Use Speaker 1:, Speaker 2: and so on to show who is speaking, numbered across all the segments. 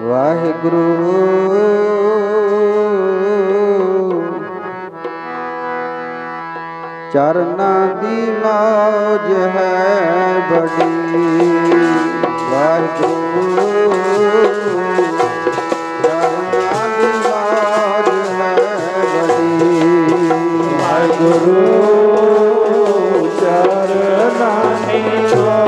Speaker 1: ਵਾਹਿਗੁਰੂ। ਚਰਨਾਂ ਦੀ ਮੌਜ ਹੈ ਬੜੀ। ਵਾਹਿਗੁਰੂ। ਚਰਨਾਂ ਦੀ ਮੌਜ ਹੈ ਬੜੀ।
Speaker 2: ਵਾਹਿਗੁਰੂ, ਚਰਨਾਂ ਦੀ ਮੌਜ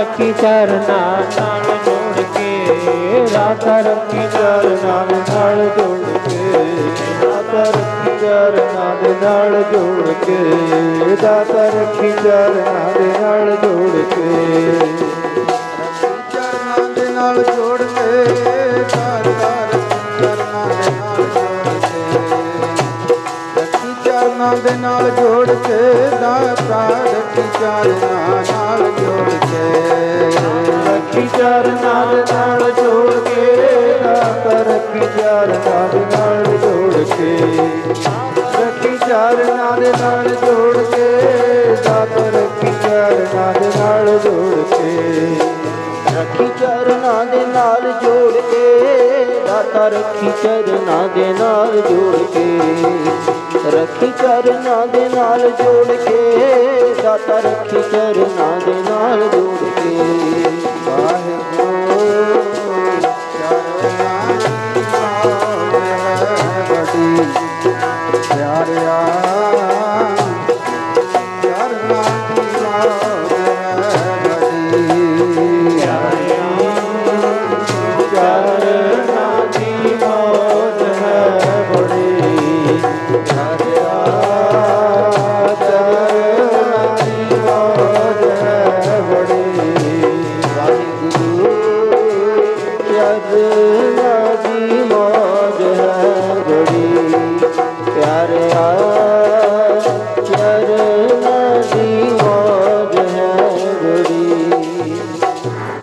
Speaker 1: ਰੱਖੀ ਚਰਨਾਂ ਨਾਲ ਜੋੜ ਕੇ,
Speaker 2: ਰਾਤਾ ਰੱਖੀ ਚਰਨਾਂ ਨਾਲ ਜੋੜ ਕੇ, ਰਾਤਾ ਰੱਖੀ ਚਰਨਾਂ ਦੇ ਨਾਲ ਜੋੜ ਕੇ ਦਾਤਾ ਰੱਖੀ ਚਰਨਾਂ ਦੇ ਨਾਲ ਜੋੜ ਕੇ।
Speaker 1: ਚਰਨਾਂ ਦੇ ਨਾਲ ਜੋੜ ਚਰਨਾਂ ਦੇ ਨਾਲ ਜੋੜ ਕੇ ਦਾਤਾ ਰੱਖੀ ਚਰਨਾਂ ਨਾਲ ਜੋੜ ਕੇ
Speaker 2: ਰੱਖੀ ਚਰਨਾਂ ਦੇ ਨਾਲ ਜੋੜ ਕੇ ਦਾਤਾ ਰੱਖੀ ਚਰਨਾਂ ਦੇ ਨਾਲ ਜੋੜ ਕੇ ਰੱਖੀ ਚਰਨਾਂ ਦੇ ਨਾਲ ਜੋੜ ਕੇ ਦਾਤਾ ਰੱਖੀ ਚਰਨਾਂ ਦੇ ਨਾਲ ਜੋੜ ਕੇ
Speaker 1: ਰੱਖੀ ਚਰਨਾਂ ਦੇ ਨਾਲ ਜੋੜ ਕੇ, ਦਾਤਾ ਰੱਖੀ ਚਰਨਾਂ ਦੇ ਨਾਲ ਜੋੜ ਕੇ। ਰੱਖੀ ਚਰਨਾਂ ਦੇ ਨਾਲ ਜੋੜ ਕੇ, ਦਾਤਾ ਰੱਖੀ ਚਰਨਾਂ ਦੇ ਨਾਲ